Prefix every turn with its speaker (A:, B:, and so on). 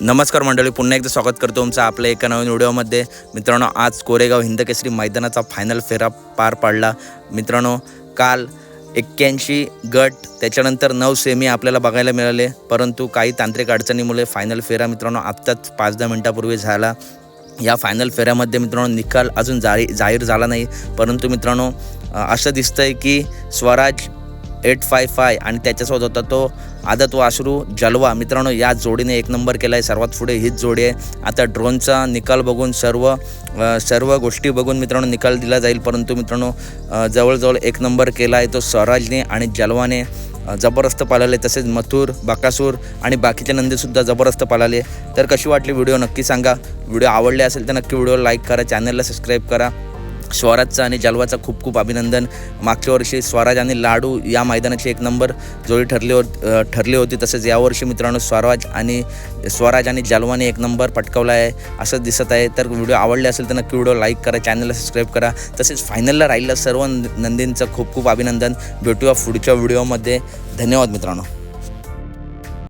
A: नमस्कार मंडळी पुन्हा एकदा स्वागत करतो तुमचं आपल्या एका नवीन व्हिडिओमध्ये. मित्रांनो आज कोरेगाव हिंदकेसरी मैदानाचा फायनल फेरा पार पाडला. मित्रांनो काल एक्क्याऐंशी गट त्याच्यानंतर नऊ सेमी आपल्याला बघायला मिळाले. परंतु काही तांत्रिक अडचणीमुळे फायनल फेरा मित्रांनो आत्ताच पाच दहा मिनटापूर्वी झाला. या फायनल फेऱ्यामध्ये मित्रांनो निकाल अजून जारी जाहीर झाला नाही. परंतु मित्रांनो असं असं दिसतंय की स्वराज एट फाय फाय आणि त्याच्यासोबत होता तो आदत वासरू जलवा. मित्रांनो या जोडीने एक नंबर केला आहे सर्वात पुढे हीच जोडी आहे. आता ड्रोनचा निकाल बघून सर्व सर्व गोष्टी बघून मित्रांनो निकाल दिला जाईल. परंतु मित्रांनो जवळजवळ एक नंबर केला आहे तो स्वराजने आणि जलवाने. जबरदस्त पाळले. तसेच मथुर बाकासूर आणि बाकीचे नंदीसुद्धा जबरदस्त पाळले. तर कशी वाटली व्हिडिओ नक्की सांगा. व्हिडिओ आवडले असेल तर नक्की व्हिडिओ लाईक करा. चॅनलला सबस्क्राईब करा. स्वराजचं आणि जलवाचं खूप खूप अभिनंदन. मागच्या वर्षी स्वराज आणि लाडू या मैदानाची एक नंबर जोडी ठरली हो ठरली होती. तसेच यावर्षी मित्रांनो स्वराज आणि स्वराज आणि जालवाने एक नंबर पटकावला आहे असं दिसत आहे. तर व्हिडिओ आवडले असेल तर नक्की व्हिडिओ लाईक करा चॅनलला सबस्क्राईब करा. तसेच फायनलला राहिलं सर्व नंदींचं खूप खूप अभिनंदन. भेटूया पुढच्या व्हिडिओमध्ये. धन्यवाद मित्रांनो.